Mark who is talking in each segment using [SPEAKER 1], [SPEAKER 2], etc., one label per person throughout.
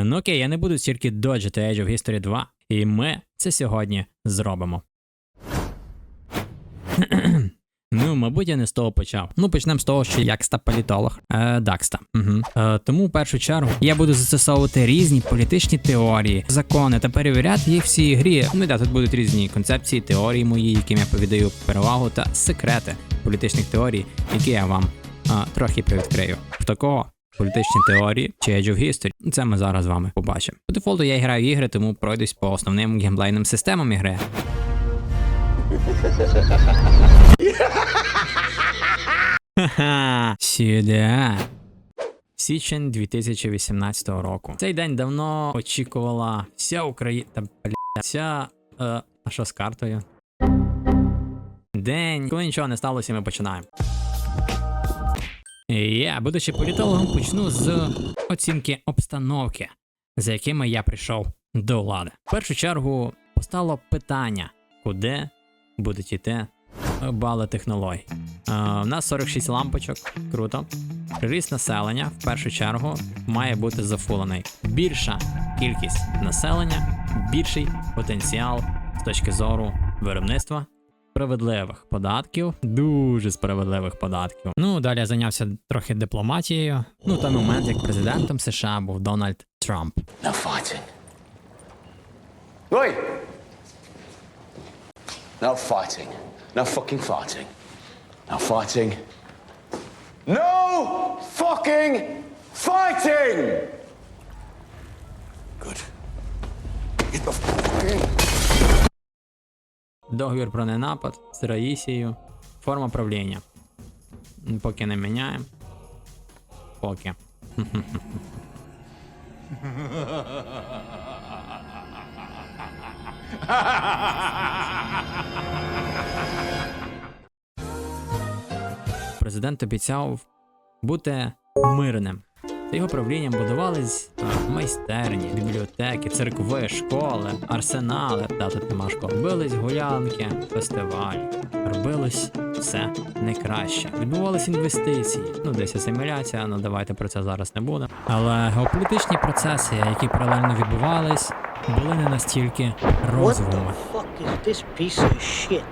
[SPEAKER 1] Е, ну окей, я не буду тільки доджити Age of History 2, і ми це сьогодні зробимо. Ну, мабуть, я не з того почав. Ну, почнемо з того, що як ста політолог. Е, Дакста. Угу. Е, тому в першу чергу я буду застосовувати різні політичні теорії, закони та перевіряти їх в цій грі. Ну да, тут будуть різні концепції, теорії мої, яким я повідаю перевагу та секрети політичних теорій, які я вам е, трохи привідкрию. В такого політичні теорії чи Age of History. Це ми зараз з вами побачимо. По дефолту я граю ігри, тому пройдусь по основним геймплейним системам ігри. Ха-ха, сюди. Січень 2018 року. Цей день давно очікувала вся Україна. Та бля, вся. Е, а що з картою? День. Коли нічого не сталося, ми починаємо. Я, будучи політологом, почну з оцінки обстановки, за якими я прийшов до влади. В першу чергу постало питання, куди будуть йти бали технологій. Е, у нас 46 лампочок, круто. Приріст населення в першу чергу має бути зафулений. Більша кількість населення, більший потенціал з точки зору виробництва. Справедливих податків, дуже справедливих податків. Ну, далі я зайнявся трохи дипломатією. Ну, той момент, як президентом США був Дональд Трамп.
[SPEAKER 2] No fighting. Oi! No fighting. No fucking fighting. No fighting. No fucking fighting! Good. Get the fucking.
[SPEAKER 1] Договір про ненапад з Раїсією. Форма правління. Поки не міняємо. Поки. Президент обіцяв бути мирним. За його правлінням будувались майстерні, бібліотеки, церкви, школи, арсенали, да, тут нема школ. Робились гулянки, фестивалі. Робилось все найкраще. Відбувались інвестиції. Ну, десь асиміляція, ну давайте про це зараз не буде. Але геополітичні процеси, які паралельно відбувались, були не настільки
[SPEAKER 3] shit?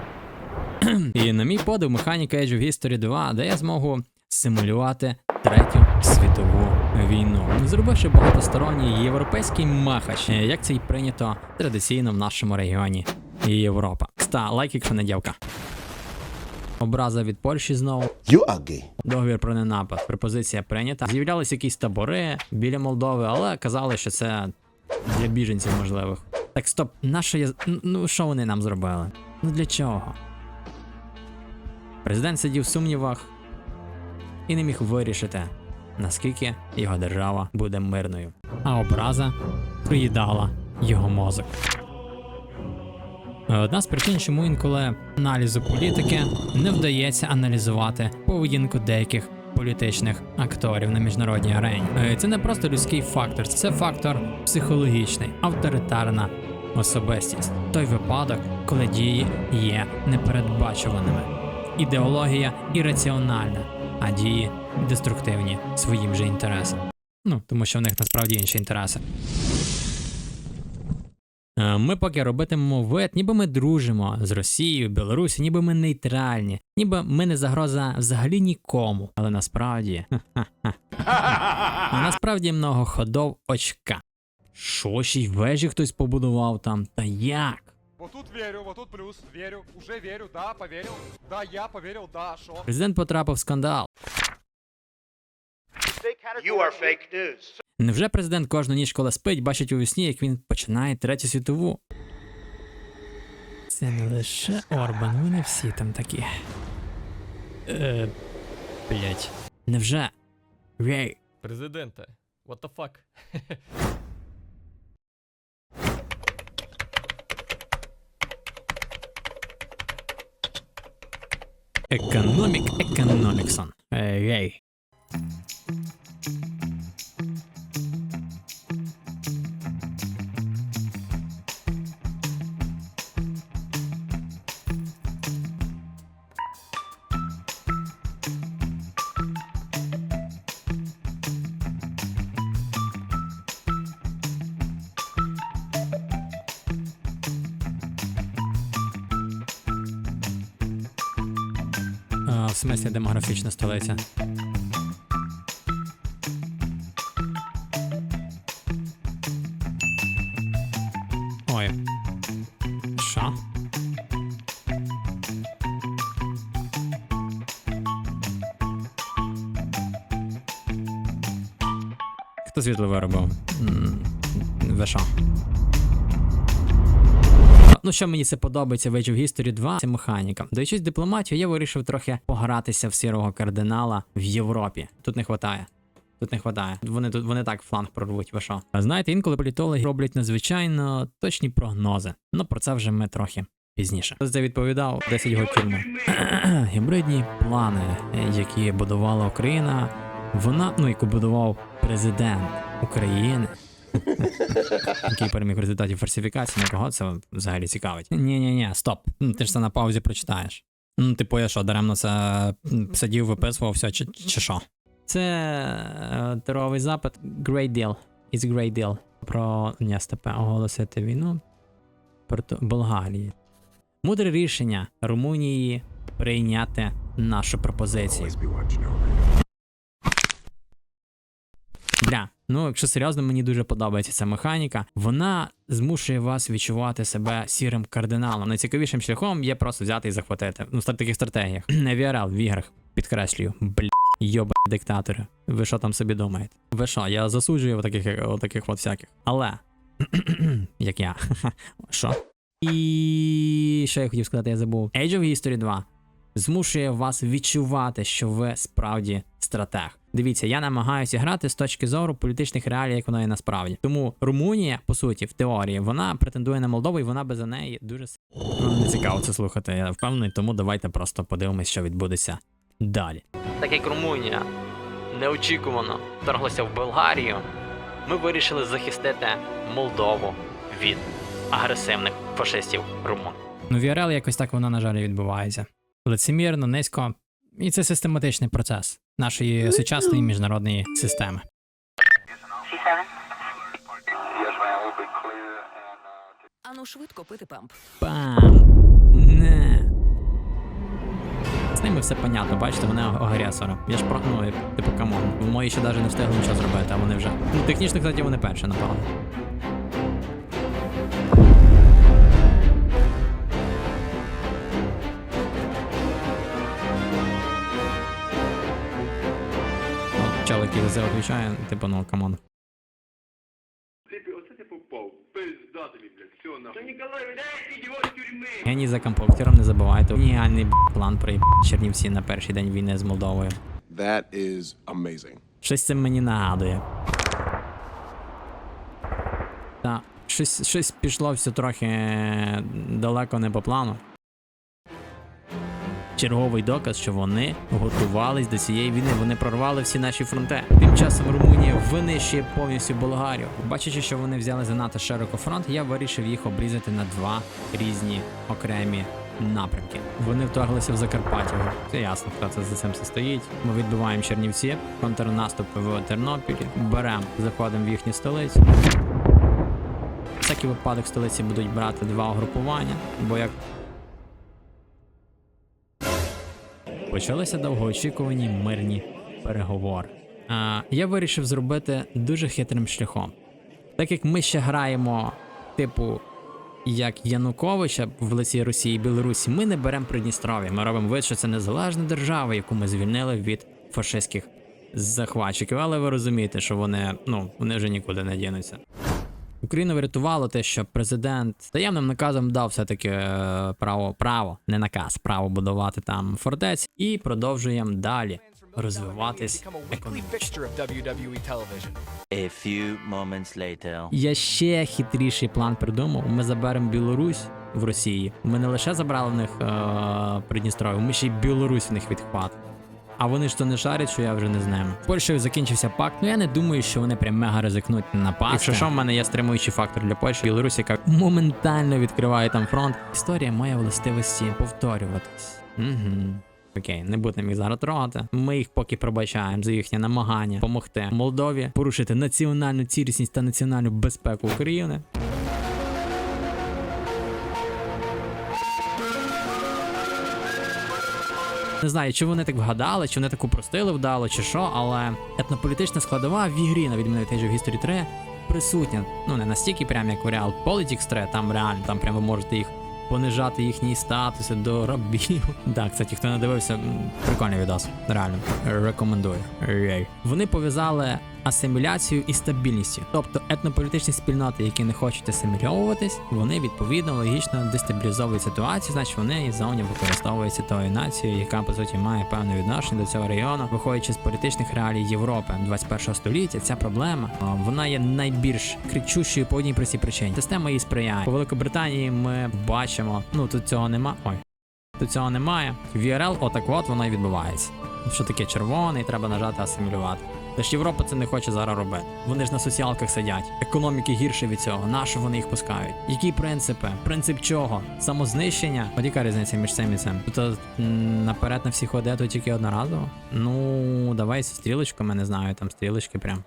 [SPEAKER 1] І на мій подив, механіка Age of History 2 дає змогу симулювати третю світову війну, зробивши багатосторонній європейський махач, як це й прийнято традиційно в нашому регіоні Європа. Кста, лайк, якщо не дівка. Образа від Польщі знову.
[SPEAKER 4] You are gay.
[SPEAKER 1] Договір про ненапад. Пропозиція прийнята. З'являлись якісь табори біля Молдови, але казали, що це для біженців можливих. Так, стоп, нащо я. Ну що вони нам зробили? Ну для чого? Президент сидів в сумнівах і не міг вирішити, наскільки його держава буде мирною. А образа проїдала його мозок. Одна з причин, чому інколи аналізу політики не вдається аналізувати поведінку деяких політичних акторів на міжнародній арені. Е, Це не просто людський фактор, це фактор психологічний, авторитарна особистість. Той випадок, коли дії є непередбачуваними. Ідеологія ірраціональна, а дії деструктивні своїм же інтересам. Ну, тому що в них насправді інші інтереси. Е, Ми поки робитимемо вид, ніби ми дружимо з Росією, Білорусі, ніби ми нейтральні, ніби ми не загроза взагалі нікому. Але насправді. А насправді много ходов очка. Що ще й вежі хтось побудував там? Та як?
[SPEAKER 5] Вот тут верю, вот тут плюс, верю, уже верю, да, поверил, да, я поверил, да, шо.
[SPEAKER 1] Президент потрапив в скандал.
[SPEAKER 6] You are fake news.
[SPEAKER 1] Невже президент кожну ніч, коли спить, бачить у вісні, як він починає третю світову? Це не лише Орбан, вони всі там такі. Е, блять. Невже? Рей.
[SPEAKER 7] Президенте, what the fuck?
[SPEAKER 1] economic economics on. yay. Смислі демографічна столиця. Ой. Що? Хто світло виробив? М, Ви що? Ну, що мені це подобається в Age of History 2, це механіка. Даючись дипломатію, я вирішив трохи погратися в сірого кардинала в Європі. Тут не хватає. Тут не хватає. Вони тут вони так фланг прорвуть, ви що. А знаєте, інколи політологи роблять надзвичайно точні прогнози. Ну про це вже ми трохи пізніше. Хтось це відповідав 10 років тому. Гібридні плани, які будувала Україна, вона, ну яку будував президент України. Який переміг в результаті фальсифікації, на кого це взагалі цікавить? Ні, ні, ні, стоп. Ти ж це на паузі прочитаєш. Ну, типу, я що, даремно це сидів, виписував, все, чи, чи що? Це е, теровий запит. Great deal. It's great deal. Про НСТП оголосити війну проти Болгарії. Мудре рішення Румунії прийняти нашу пропозицію. Бля, ну якщо серйозно, мені дуже подобається ця механіка. Вона змушує вас відчувати себе сірим кардиналом. Найцікавішим шляхом є просто взяти і захватити. Ну, в таких стратегіях. Не VRL в іграх, підкреслюю. Бля, йоба диктатори. Ви що там собі думаєте? Ви що, я засуджую отаких, отаких от всяких. Але. як я. Що? І що я хотів сказати, я забув. Age of History 2 змушує вас відчувати, що ви справді стратег. Дивіться, я намагаюся грати з точки зору політичних реалій, як воно є насправді. Тому Румунія, по суті, в теорії, вона претендує на Молдову, і вона без неї дуже ну, не цікаво це слухати. Я впевнений, тому давайте просто подивимось, що відбудеться далі. Так як Румунія неочікувано вторглася в Болгарію, ми вирішили захистити Молдову від агресивних фашистів румун. Ну, VRL якось так воно, на жаль, відбувається. Лицемірно, низько. І це систематичний процес нашої сучасної міжнародної системи.
[SPEAKER 4] Ану швидко пити памп.
[SPEAKER 1] Пам! Не. З ними все понятно, бачите, вони агресори. Я ж про ну, типу, камон. Мої ще навіть не встигли нічого зробити, а вони вже. Ну, технічно, кстати, вони перші напали.
[SPEAKER 8] Та Ніколай, дай його з тюрми.
[SPEAKER 1] Геній за компактером не забувайте. Геніальний б, план про Чернівці на перший день війни з Молдовою.
[SPEAKER 9] That is amazing.
[SPEAKER 1] Щось це мені нагадує. Та, щось, щось пішло все трохи далеко не по плану. Черговий доказ, що вони готувались до цієї війни. Вони прорвали всі наші фронти. Тим часом Румунія винищує повністю Болгарію. Бачачи, що вони взяли занадто широко фронт, я вирішив їх обрізати на два різні окремі напрямки. Вони вторглися в Закарпаття. Це ясно, хто це за цим все стоїть. Ми відбиваємо Чернівці, контрнаступ в Тернопілі, беремо, заходимо в їхню столицю. Всякий випадок столиці будуть брати два угрупування, бо як почалися довгоочікувані мирні переговори. А, я вирішив зробити дуже хитрим шляхом. Так як ми ще граємо, типу, як Януковича в лиці Росії і Білорусі, ми не беремо Придністров'я. Ми робимо вид, що це незалежна держава, яку ми звільнили від фашистських захватчиків. Але ви розумієте, що вони, ну, вони вже нікуди не дінуться. Україну врятувало те, що президент таємним наказом дав все-таки е, право, право, не наказ, право будувати там фортець, і продовжуємо далі розвиватись економічно.
[SPEAKER 10] Later.
[SPEAKER 1] Я ще хитріший план придумав. Ми заберемо Білорусь в Росії. Ми не лише забрали в них е- Придністров'я, ми ще й Білорусь в них відхватимо. А вони ж то не шарять, що я вже не з ними. Польщею закінчився пакт. Ну я не думаю, що вони прям мега ризикнуть напасти. Якщо що, в мене є стримуючий фактор для Польщі. Білорусь, яка моментально відкриває там фронт. Історія має властивості повторюватись. Угу. Окей, не будемо їх зараз трогати. Ми їх поки пробачаємо за їхнє намагання допомогти Молдові порушити національну цілісність та національну безпеку України. Не знаю, чи вони так вгадали, чи вони так упростили вдало, чи що, але етнополітична складова в ігрі, на відміну від Age of History 3, присутня. Ну не настільки прям як у Real Politics 3, там реально, там прям ви можете їх понижати їхні статуси до рабів. Так, кстати, хто не дивився, прикольний відос. Реально, рекомендую. Вони пов'язали асиміляцію і стабільністю. Тобто етнополітичні спільноти, які не хочуть асимільовуватись, вони відповідно логічно дестабілізовують ситуацію, значить вони і зовні використовуються тою нацією, яка по суті має певне відношення до цього регіону, виходячи з політичних реалій Європи 21 століття. Ця проблема вона є найбільш кричущою по одній простій причині. Система її сприяє. По Великобританії ми бачимо, ну тут цього нема. Ой, тут цього немає. VRL, отак от воно і відбувається. Що таке червоний, треба нажати асимілювати. Тож Європа це не хоче зараз робити. Вони ж на соціалках сидять. Економіки гірше від цього. Нащо вони їх пускають? Які принципи? Принцип чого? Самознищення? От яка різниця між цим і цим? Тут наперед на всі ходи, то тільки одноразово. Ну, давай зі стрілочками, не знаю, там стрілочки прям.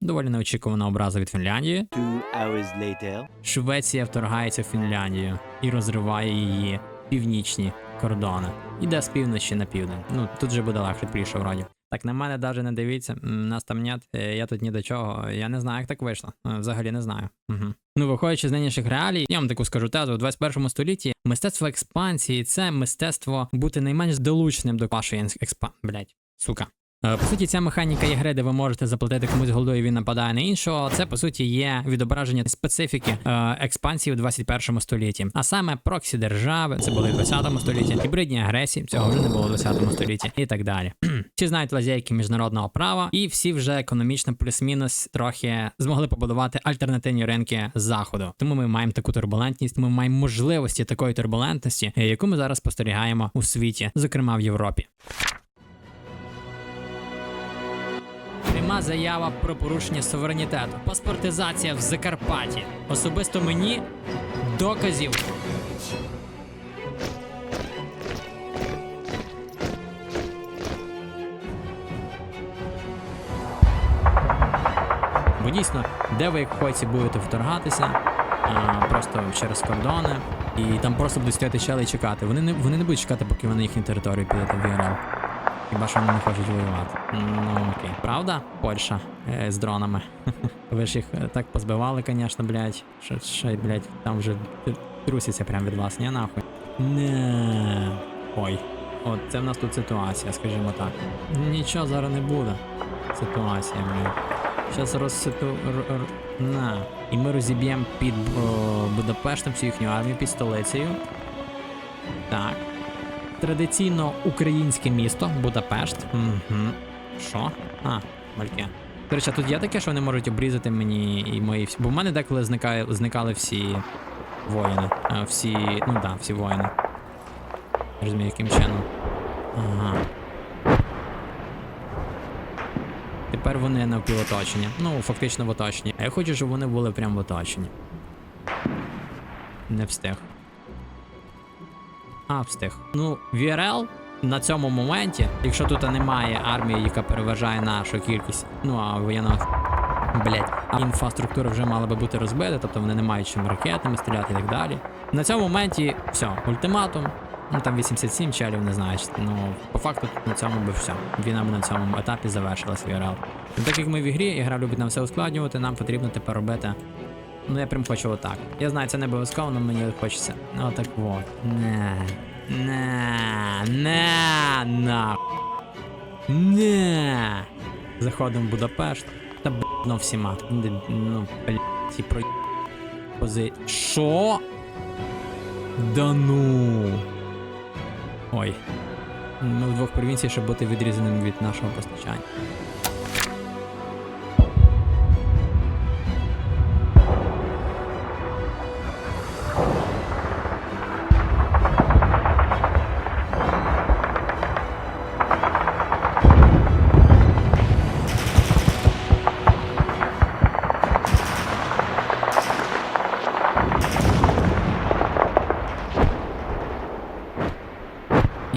[SPEAKER 1] Доволі неочікувана образа від Фінляндії.
[SPEAKER 10] Two hours later.
[SPEAKER 1] Швеція вторгається в Фінляндію і розриває її північні кордони. Іде з півночі на південь. Ну тут же буде легше пліше вроді. Так на мене навіть не дивіться, нас там нет, е, я тут ні до чого. Я не знаю, як так вийшло. Е, Взагалі не знаю. Угу. Ну, виходячи з нинішніх реалій, я вам таку скажу тезу, у 21 столітті мистецтво експансії це мистецтво бути найменш долучним до вашої експа... Блять, сука. Е, По суті, ця механіка є де ви можете заплатити комусь голдою, він нападає на іншого. Це по суті є відображення специфіки е, експансії у 21 столітті. А саме проксі держави, це були в 20 столітті, гібридні агресії, цього вже не було в 20 столітті, і так далі. Всі знають лазейки міжнародного права, і всі вже економічно плюс-мінус трохи змогли побудувати альтернативні ринки заходу. Тому ми маємо таку турбулентність, ми маємо можливості такої турбулентності, яку ми зараз спостерігаємо у світі, зокрема в Європі. Пряма заява про порушення суверенітету. Паспортизація в Закарпатті. Особисто мені доказів. Бо дійсно, де ви як хоці будете вторгатися, а, просто через кордони, і там просто будуть стояти чели і чекати. Вони не, вони не будуть чекати, поки ви на їхню територію підете в ВРЛ. Хіба що вони не хочуть воювати. Ну окей. Правда? Польща е, з дронами. Ви ж їх е, так позбивали, звісно, блядь. Що, що, блядь, там вже трусяться прям від вас, ні нахуй. Не. Ой. От це в нас тут ситуація, скажімо так. Нічого зараз не буде. Ситуація, блядь. Зараз розситу... На. І ми розіб'ємо під о, Будапештом всю їхню армію, під столицею. Так. Традиційно українське місто Будапешт. Угу. Що? А, мальки. До речі, тут є таке, що вони можуть обрізати мені і мої всі. Бо в мене деколи зникає, зникали всі воїни. А, всі. Ну так, да, всі воїни. Розумію, яким чином. Ага. Тепер вони навпівоточення. Ну, фактично в оточенні. А я хочу, щоб вони були прямо в оточенні. Не встиг. А, встиг. Ну, VRL на цьому моменті, якщо тут немає армії, яка переважає нашу кількість, ну а воєнна. Блять, а інфраструктура вже мала би бути розбита, тобто вони не мають чим ракетами стріляти і так далі. На цьому моменті все, ультиматум. Ну там 87 челів, не знаю. Ну, по факту на цьому би все. Війна б на цьому етапі завершилась. Ну, так як ми в ігрі, ігра любить нам все ускладнювати, нам потрібно тепер робити Ну я прям хочу отак. Я знаю, це не обов'язково, але мені хочеться. Ну отак от. Не. Не. Не. На. Не. Заходимо в Будапешт. Та б ну всіма. Ну, Ну, блядь, ці про пози. Що? Да ну. Ой. Ми в двох провінціях, щоб бути відрізаним від нашого постачання.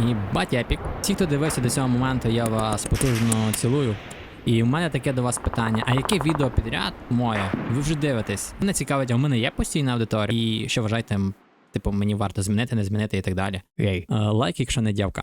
[SPEAKER 1] І батяпік. Всі, хто дивився до цього моменту, я вас потужно цілую. І в мене таке до вас питання: а яке відео підряд моє? Ви вже дивитесь? Мене цікавить, а у мене є постійна аудиторія. І що вважаєте, Типу, мені варто змінити, не змінити і так далі. Ей, е, лайк, якщо не дявка.